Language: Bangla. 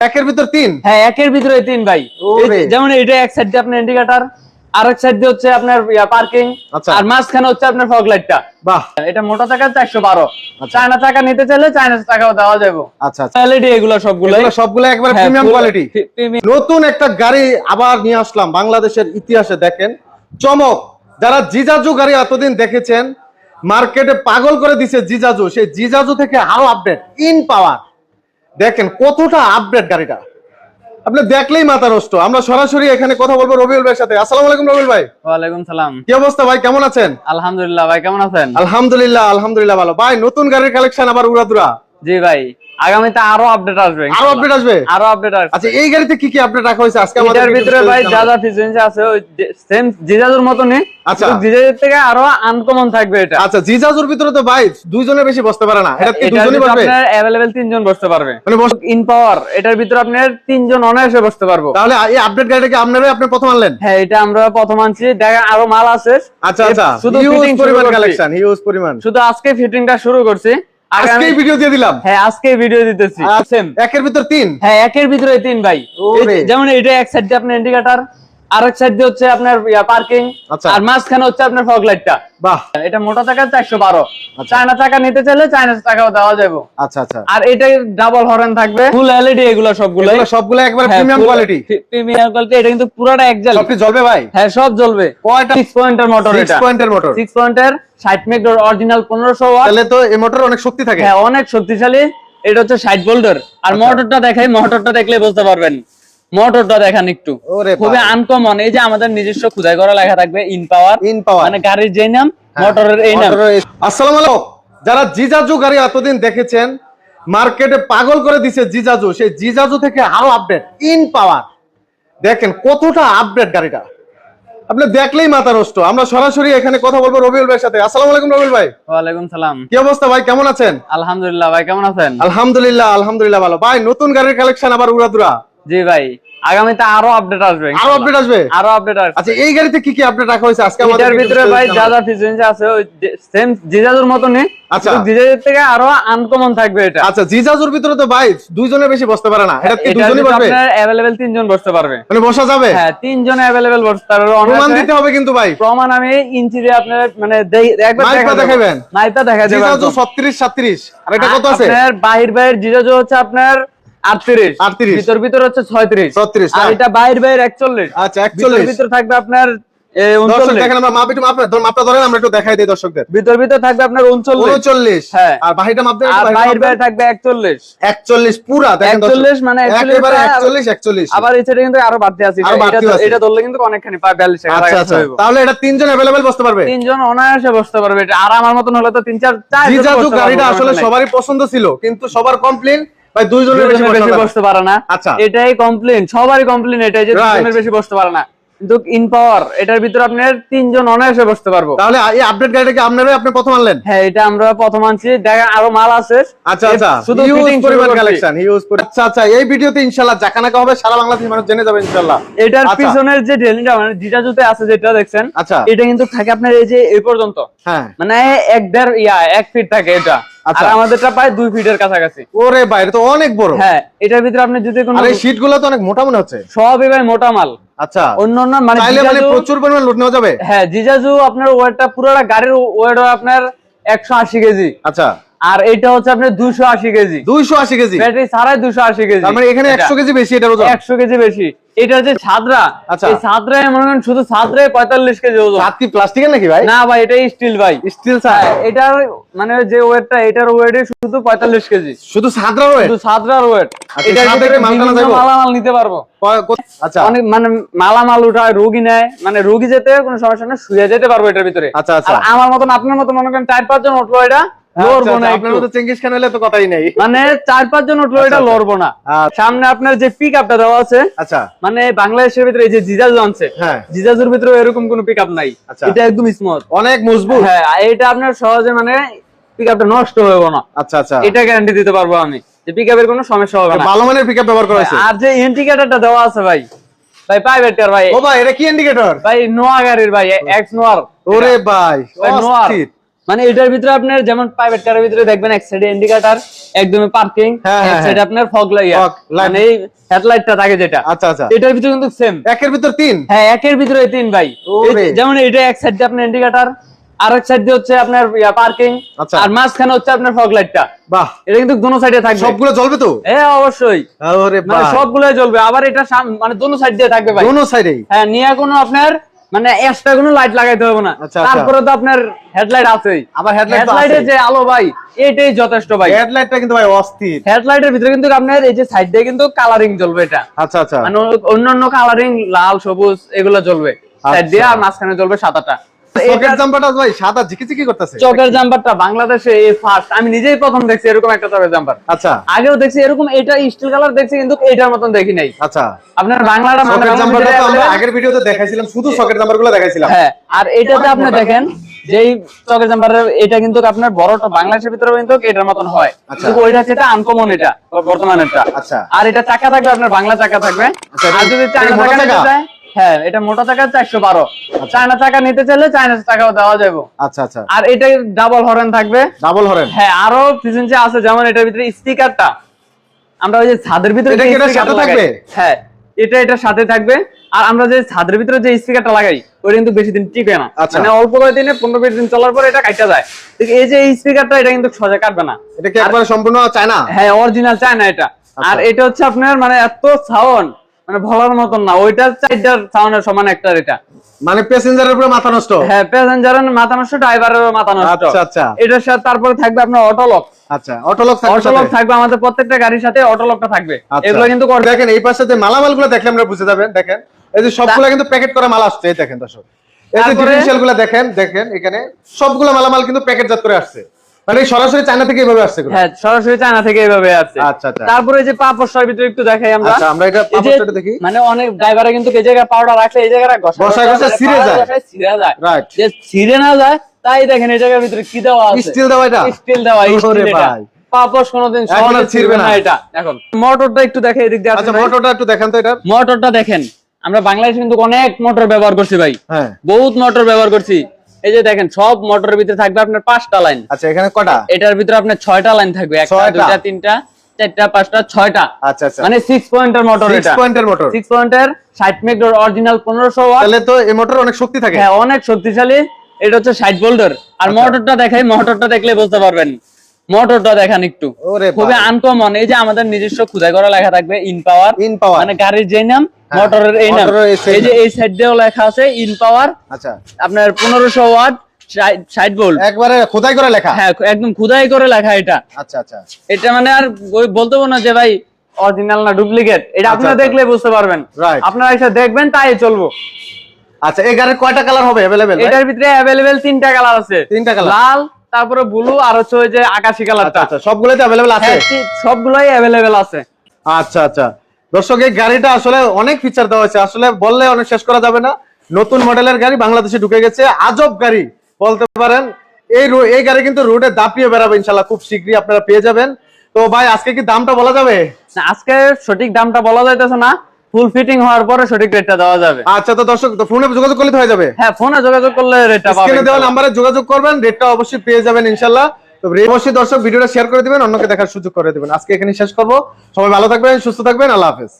একের ভিতর তিন? হ্যাঁ একের ভিতরে তিন ভাই। যেমন এটা এক সাইড দিয়ে আপনার ইন্ডিকেটর আর এক সাইড দিয়ে হচ্ছে আপনার পার্কিং আচ্ছা। আর মাঝখানে হচ্ছে আপনার ফগ লাইটটা বাহ। এটা মোটা চাকা চারশো বারো। চায়না চাকা নিতে চাইলে চায়না চাকাও দেওয়া যাবে। আচ্ছা আচ্ছা। এলইডি এগুলো সবগুলো সবগুলো একবার প্রিমিয়াম কোয়ালিটি নতুন একটা গাড়ি আবার নিয়ে আসলাম বাংলাদেশের ইতিহাসে দেখেন। চমক যারা জিজাজু গাড়ি এতদিন দেখেছেন মার্কেটে পাগল করে দিছে জিজাজু। সেই জিজাজু থেকে আরও আপডেট ইন পাওয়ার দেখেন কতটা আপডেট গাড়িটা। আপনি দেখলেই মাথা নষ্ট। আমরা সরাসরি এখানে কথা বলব রবিউল ভাইয়ের সাথে। আসসালামু আলাইকুম রবিউল ভাই। ওয়ালাইকুম সালাম। কি অবস্থা ভাই? কেমন আছেন? আলহামদুলিল্লাহ ভাই কেমন আছেন? আলহামদুলিল্লাহ আলহামদুলিল্লাহ ভালো। ভাই নতুন গাড়ির কালেকশন আবার উড়াদুরা। জি ভাই আগামীতে আরও আপডেট আসবে আরও আপডেট আসবে? আরও আপডেট আসবে। আচ্ছা এই গাড়িতে কি কি আপডেট রাখা হয়েছে? আজকে আমাদের ভিতরে ভাই যা যা ফিচার্স আছে ওই সেম জিজাজুর মতনই। আচ্ছা। জিজাজুর থেকে আরও আনকমন থাকবে এটা। আচ্ছা জিজাজুর ভিতরে তো ভাই দুইজনের বেশি বসতে পারে না। এটা কি ভিতরে বসবে? আপনার অ্যাভেলেবেল তিনজন বসতে পারবে। মানে ইন পাওয়ার এটার ভিতরে আপনার তিনজন অনায়াসে বসতে পারব। তাহলে এই আপডেট গাড়িটাকে আপনারাই? আপনি প্রথম আনলেন? হ্যাঁ এটা আমরা প্রথম আনছি। দেখা আরও মাল আছে। আচ্ছা আচ্ছা। শুধু ফিটিং পরিমাণ কালেকশন হিউজ পরিমাণ। শুধু আজকে ফিটিংটা শুরু করছি। আজকেই ভিডিও দিয়ে দিলাম। হ্যাঁ আজকে ভিডিও দিতেছি। একের ভিতর তিন। হ্যাঁ একের ভিতরে তিন ভাই। যেমন এটা এক সাইড আপনার ইন্ডিকেটর আর এক সাইড দিয়ে হচ্ছে আপনার পার্কিং আচ্ছা। আর মাঝখানে হচ্ছে আপনার ফগ লাইটটা বাহ। এটা মোটা চাকা চারশো বারো। চায়না চাকা নিতে চাইলে চায়না চাকাও দেওয়া যাবে। আচ্ছা আচ্ছা। আর এটা ডাবল হর্ন থাকবে। ফুল এলইডি এগুলো সবগুলো সবগুলো একবার প্রিমিয়াম কোয়ালিটি প্রিমিয়াম কোয়ালিটি এটা কিন্তু পুরোটা একজাল। জ্বলবে ভাই? হ্যাঁ সব জ্বলবে। কয়টা? সিক্স পয়েন্টের মোটর এটা। পয়েন্টের মোটর সিক্স পয়েন্টের ষাট মেগার অরিজিনাল পনেরোশো ওয়াট তাহলে তো এই মোটর অনেক শক্তি থাকে। হ্যাঁ অনেক শক্তিশালী। এটা হচ্ছে ষাট ভোল্টের আর আচ্ছা। মোটরটা দেখাই মোটরটা দেখলে বুঝতে পারবেন। মোটরটা দেখান একটু। খুবই আনকমন এই যে আমাদের নিজস্ব খুদাই করা লেখা থাকবে ইন পাওয়ার ইন পাওয়ার মানে গাড়ির যে নাম মোটরের এই নাম। আসসালামু আলাইকুম। যারা জিজাজু গাড়ি এতদিন দেখেছেন মার্কেটে পাগল করে দিছে জিজাজু। সেই জিজাজু থেকে আরও আপডেট ইন পাওয়ার দেখেন কতটা আপডেট গাড়িটা। আপনি দেখলেই মাথা নষ্ট। আমরা সরাসরি এখানে কথা বলব রবিউল ভাইয়ের সাথে। আসসালামু আলাইকুম রবিউল ভাই। ওয়ালাইকুম সালাম। কি অবস্থা ভাই? কেমন আছেন? আলহামদুলিল্লাহ ভাই কেমন আছেন? আলহামদুলিল্লাহ আলহামদুলিল্লাহ ভালো। ভাই নতুন গাড়ির কালেকশন আবার উড়াদুরা। জি ভাই আগামীতে আরও আপডেট আসবে আরও আপডেট আসবে? আরও আপডেট আসবে। আচ্ছা এই গাড়িতে কি কি আপডেট রাখা হয়েছে? আজকে আমাদের ভিতরে ভাই যা যা ফিচার্স আছে ওই সেম জিজাজুর মতনই আচ্ছা। জিজাজুর থেকে আরও আনকমন থাকবে এটা। আচ্ছা জিজাজুর ভিতরে তো ভাই দুইজনের বেশি বসতে পারে না। এটা কি ভিতরে বসবে? আপনার অ্যাভেলেবেল তিনজন বসতে পারবে। মানে বসা যাবে? হ্যাঁ তিনজন অ্যাভেলেবেল বসতে পারবে। প্রমাণ দিতে হবে কিন্তু ভাই। প্রমাণ আমি ইঞ্চি দিয়ে আপনার মানে একবার দেখা দেখাবেন? মাইপা দেখা দেবো জিজাজু একদম। ছত্রিশ সাত্রিশ। আর এটা কত আছে? আপনার বাহির বাহির জিজাজু হচ্ছে আপনার আটত্রিশ। 38 ভিতর ভিতর হচ্ছে ছয়ত্রিশ। 36, আর হ্যাঁ। এটা বাহির বাহির একচল্লিশ। আচ্ছা ভিতর একচল্লিশ। ভিতর থাকবে আপনার এ, দর্শক উনচল্লিশ। দেখেন আমরা মাপ একটু মাপটা ধরেন আমরা একটু দেখাই দিই দর্শকদের। ভিতর ভিতর থাকবে আপনার উনচল্লিশ। উনচল্লিশ। হ্যাঁ। আর বাহিরটা মাপ দেন বাহির বাহির থাকবে একচল্লিশ। একচল্লিশ পুরা দেখেন দর্শক। একচল্লিশ মানে একচল্লিশ একেবারে আর- একচল্লিশ একচল্লিশ। আবার কিন্তু আরও বাড়তি আছে এটা- ধরলে কিন্তু অনেকখানি পায় বিয়াল্লিশ টাকা আচ্ছা আচ্ছা। তাহলে এটা তিনজন বসতে পারবে? তিনজন অনায়াসে বসতে পারবে। এটা আর আমার মতন হলে তো তিন চার চার গাড়িটা আসলে সবারই পছন্দ ছিল কিন্তু সবার কমপ্লেন ভাই দুইজনের বেশি। বসতে পারে না। আচ্ছা। এটাই কমপ্লেন সবারই কমপ্লেন এটাই যে. দুজনের বেশি বসতে পারে না। কিন্তু ইন পাওয়ার এটার ভিতরে আপনার তিনজন অনায়াসে বসতে পারব। তাহলে এই আপডেট গাড়িটাকে আপনারাই আপনি প্রথম আনলেন? হ্যাঁ এটা আমরা প্রথম আনছি। দেখা আরও মাল আছে। আচ্ছা আচ্ছা। শুধু ফিটিং পরিমাণ কালেকশন হিউজ আচ্ছা আচ্ছা এই ভিডিওতে ইনশাআল্লাহ জাকানাকা হবে সারা বাংলাদেশের মানুষ জেনে যাবে ইনশাআল্লাহ। এটার আচ্ছা। পিছনের যে ডেলিটা মানে যেটা জুতে আছে যেটা দেখছেন আচ্ছা। এটা কিন্তু থাকে আপনার এই যে এই পর্যন্ত। হ্যাঁ। মানে এক দেড় ইয়া এক ফিট থাকে এটা। আচ্ছা। আমাদেরটা প্রায় দুই ফিটের কাছাকাছি। ওরে বাইরে তো অনেক বড়। হ্যাঁ এটার ভিতরে আপনি যদি কোনো আর শীটগুলো তো অনেক মোটা মনে হচ্ছে। সবই ভাই মোটা মাল। আচ্ছা। অন্য অন্য মানে মানে প্রচুর পরিমাণ নেওয়া যাবে? হ্যাঁ জিজাজু আপনার ওয়েটটা পুরোটা গাড়ির ওয়েট আপনার একশো আশি কেজি। আচ্ছা। আর এটা হচ্ছে আপনার দুশো আশি কেজি। দুইশো আশি কেজি? ব্যাটারি ছাড়াই দুশো আশি কেজি। তার মানে এখানে একশো কেজি বেশি ওজন? একশো কেজি বেশি। এটা যে ছাদরা। আচ্ছা। ছাদরা মনে করেন শুধু ছাদরে পঁয়তাল্লিশ কেজি ওজন। কি প্লাস্টিকের নাকি ভাই? না ভাই এটাই স্টিল ভাই। স্টিল হ্যাঁ, এটার মানে যে ওয়েটটা এটার ওয়েট শুধু পঁয়তাল্লিশ কেজি। শুধু সাদরা রয়ে শুধু ছাদরার ওয়েট। আচ্ছা, যাব? মালামাল নিতে পারব। আচ্ছা। অনেক মানে মালামাল উঠায় রোগী নেয়। মানে রোগী যেতে কোনো সমস্যা নেই শুয়ে যেতে পারব এটার ভিতরে। আচ্ছা, আচ্ছা। আমার মতন আপনার মতন মনে করেন চার পাঁচজন উঠল এটা আচ্ছা, নেই। মানে চার পাঁচজন উঠল এটা আচ্ছা। লড়বো না। আচ্ছা। সামনে আপনার যে পিক আপটা দেওয়া আছে আচ্ছা। মানে বাংলাদেশের ভিতরে এই যে জিজাজু আনছে হ্যাঁ। জিজাজুর ভিতরে এরকম কোনো পিক আপ নাই। আচ্ছা। এটা একদম স্মুথ অনেক মজবুত। হ্যাঁ এটা আপনার সহজে মানে পিক আপটা নষ্ট না। আচ্ছা আচ্ছা। এটা গ্যারান্টি দিতে পারব আমি। যে পিক আপের কোনো সমস্যা হবে না। ভালো মানের পিকআপ ব্যবহার করা হয়েছে। আর যে ইন্ডিকেটরটা দেওয়া আছে ভাই ভাই প্রাইভেট কার ভাই। ও ভাই এটা কি ইন্ডিকেটর ভাই নোয়া গাড়ির ভাই এক্স নোয়ার ওরে ভাই নোয়ার। মানে এটার ভিতরে আপনার যেমন প্রাইভেট কারের ভিতরে দেখবেন এক সাইডে ইন্ডিকেটর একদমই পার্কিং হ্যাঁ, এক হ্যাঁ, সাইডে আপনার ফগ লাইট মানে এই হেডলাইটটা থাকে যেটা। আচ্ছা আচ্ছা। এটার ভিতরে কিন্তু সেম একের ভিতর তিন? হ্যাঁ একের ভিতরে তিন ভাই। যেমন এটা এক সাইড দিয়ে আপনার ইন্ডিকেটর আর এক সাইড দিয়ে হচ্ছে আপনার পার্কিং আচ্ছা। আর মাঝখানে হচ্ছে আপনার ফগ লাইটটা বাহ। এটা কিন্তু দোনো সাইডে থাকবে। সবগুলো জ্বলবে তো? হ্যাঁ অবশ্যই। মানে সবগুলোই জ্বলবে। আবার এটা মানে দোনো সাইড দিয়ে থাকবে ভাই। দোনো সাইডেই হ্যাঁ নিয়ে কোনো আপনার মানে এক্সট্রা কোনো লাইট লাগাইতে হবে না। আচ্ছা, আচ্ছা। তারপরে তো আপনার হেডলাইট আছেই। আবার হেডলাইটের যে আলো ভাই এটাই যথেষ্ট ভাই। হেডলাইটটা কিন্তু ভাই অস্থির। হেডলাইটের ভিতরে কিন্তু আপনার এই যে সাইড দিয়ে কিন্তু কালারিং জ্বলবে এটা। আচ্ছা আচ্ছা। মানে অন্যান্য কালারিং লাল সবুজ এগুলো জ্বলবে। সাইড দিয়ে আর মাঝখানে জ্বলবে সাদাটা। সকেট জাম্পারটা ভাই সাদা ঝিকিঝিকি করতেছে। চকের জাম্পারটা বাংলাদেশে এই ফার্স্ট আমি নিজেই প্রথম দেখছি এরকম একটা চকের জাম্পার। আচ্ছা। আগেও দেখছি এরকম এটা স্টিল কালার দেখছি কিন্তু এটার মতন দেখি নাই। আচ্ছা। আপনার বাংলাটা মানে জাম্পারটা তো আমরা আগের ভিডিওতে দেখাইছিলাম শুধু দেখাইছিলাম। হ্যাঁ আর এটাতে আপনি দেখেন যেই চকের এটা কিন্তু আপনার বড়টা বাংলাদেশের ভিতরে কিন্তু এটার মতন হয়। আচ্ছা। কিন্তু ওইটা হচ্ছে আনকমন এটা বর্তমানেরটা। আচ্ছা। আর এটা চাকা থাকবে আপনার বাংলা চাকা থাকবে। আর যদি চাকা? হ্যাঁ এটা মোটা চাকা চারশো বারো। চায়না চাকা নিতে চাইলে চায়না চাকাও দেওয়া যাবে। আচ্ছা আচ্ছা। আর এটা ডাবল হরেন থাকবে। ডাবল হরেন হ্যাঁ আরও যে আছে যেমন এটার ভিতরে স্টিকারটা আমরা ওই যে ছাদের ভিতরে সাথে থাকবে? হ্যাঁ এটা এটার সাথে থাকবে। আর আমরা যে ছাদের ভিতরে যে স্পিকারটা লাগাই ওটা কিন্তু বেশি দিন টিকে না। আচ্ছা। মানে অল্প কয়েকদিনে পনেরো বিশ দিন চলার পর এটা কাটা যায়। এই যে স্পিকারটা এটা কিন্তু সোজা কাটবে না। এটা কি একবারে সম্পূর্ণ চায়না? হ্যাঁ অরিজিনাল চায় না এটা আচ্ছা। আর এটা হচ্ছে আপনার মানে এত সাউন্ড মানে বলার মতন না ওইটা চারটার সাউন্ডের সমান একটা এটা। মানে প্যাসেঞ্জারের উপরে মাথা নষ্ট? হ্যাঁ প্যাসেঞ্জারের মাথা নষ্ট ড্রাইভারের মাথা নষ্ট। আচ্ছা, আচ্ছা। এটার সাথে তারপরে থাকবে আপনার অটোলক আচ্ছা অটোলক থাকবে অটোলক? থাকবে আমাদের প্রত্যেকটা গাড়ির সাথে অটোলকটা থাকবে। আচ্ছা। এগুলো কিন্তু দেখেন এই পাশে যে মালামালগুলো দেখলে আমরা বুঝে যাবেন দেখেন। এই যে সবগুলো কিন্তু প্যাকেট করা মাল আসছে এই দেখেন দর্শক। এই যে তারপরে- ডিফারেন্সিয়ালগুলো দেখেন দেখেন এখানে সবগুলো মালামাল কিন্তু প্যাকেটজাত করে আসছে। মানে সরাসরি চায়না থেকে এইভাবে আসছে হ্যাঁ সরাসরি চায়না থেকে এইভাবে আসছে। আচ্ছা, আচ্ছা। তারপরে এই যে ভিতরে একটু দেখাই আমরা। আচ্ছা, আমরা এটা দেখি। মানে অনেক ড্রাইভারে কিন্তু এই জায়গায় পাউডার রাখলে এই জায়গাটা ঘষা ঘষা মানে ছিঁড়ে যায়। ছিঁড়ে যায়। Right. যে ছিঁড়ে না যায় তাই দেখেন এই জায়গার ভিতরে কি দেওয়া আছে। স্টিল দেওয়া এটা? স্টিল দেওয়া স্টিল এটা। কোনোদিন সহজে ছিঁড়বে। না। এখন মোটরটা একটু দেখে এদিক দিয়ে আচ্ছা মোটরটা একটু দেখান তো এটা মোটরটা দেখেন আমরা বাংলাদেশে কিন্তু অনেক মোটর ব্যবহার করছি ভাই। হ্যাঁ। বহুত মোটর ব্যবহার করছি। এই যে দেখেন সব মোটরের ভিতরে থাকবে আপনার পাঁচটা লাইন আচ্ছা এখানে কটা? এটার ভিতরে আপনার ছয়টা লাইন থাকবে একটা তিনটা চারটা পাঁচটা ছয়টা। আচ্ছা আচ্ছা। মানে পয়েন্টের মোটর পয়েন্টের মোটর পয়েন্টের অরিজিনাল ওয়াট তাহলে তো এই মোটর অনেক শক্তি থাকে। হ্যাঁ অনেক শক্তিশালী। এটা হচ্ছে ষাট ভোল্টের আর আচ্ছা। মোটরটা দেখাই মোটরটা দেখলে বুঝতে পারবেন। মোটরটা দেখান একটু। খুবই। আনকমন এই যে আমাদের নিজস্ব খুদাই করা লেখা থাকবে ইন পাওয়ার ইন পাওয়ার মানে গাড়ির যে নাম মোটরের এই নাম। এই যে এই সাইড দিয়েও লেখা আছে ইন পাওয়ার আচ্ছা। আপনার ওয়াট ভোল্ট একবারে খোদাই করে লেখা? হ্যাঁ একদম খুদাই করে লেখা এটা। আচ্ছা আচ্ছা। এটা মানে আর না যে ভাই অরিজিনাল না ডুপ্লিকেট এটা আচ্ছা, আপনারা আচ্ছা। দেখলে বুঝতে পারবেন. আপনারা এসে দেখবেন তাই চলবো। আচ্ছা এই গাড়ির কয়টা কালার হবে এটার ভিতরে তিনটা কালার আছে। তিনটা colour? লাল তারপরে ব্লু আর হচ্ছে ওই যে আকাশি কালারটা আচ্ছা সবগুলোতে অ্যাভেলেবেল আছে? হ্যাঁ, সবগুলোই আছে। আচ্ছা আচ্ছা। দর্শক এই গাড়িটা আসলে অনেক ফিচার দেওয়া হয়েছে। আসলে বললে অনেক শেষ করা যাবে না। নতুন মডেলের গাড়ি বাংলাদেশে ঢুকে গেছে। আজব গাড়ি বলতে পারেন। এই এই গাড়ি কিন্তু রোডে দাপিয়ে বেড়াবে ইনশাল্লাহ খুব শীঘ্রই আপনারা পেয়ে যাবেন। তো ভাই আজকে কি দামটা বলা যাবে? আজকে সঠিক দামটা বলা যাইতেছে না। ফুল ফিটিং হওয়ার পরে সঠিক রেটটা দেওয়া যাবে। আচ্ছা তো দর্শক তো ফোনে যোগাযোগ করলে হয়ে যাবে? হ্যাঁ ফোনে যোগাযোগ করলে রেটটা পাবেন। স্ক্রিনে দেওয়া নাম্বারে যোগাযোগ করবেন রেটটা অবশ্যই পেয়ে যাবেন ইনশাল্লাহ অবশ্যই দর্শক ভিডিওটা শেয়ার করে দিবেন, অন্যকে দেখার সুযোগ করে দিবেন। আজকে এখানে শেষ করব। সবাই ভালো থাকবেন, সুস্থ থাকবেন, আল্লাহ হাফেজ।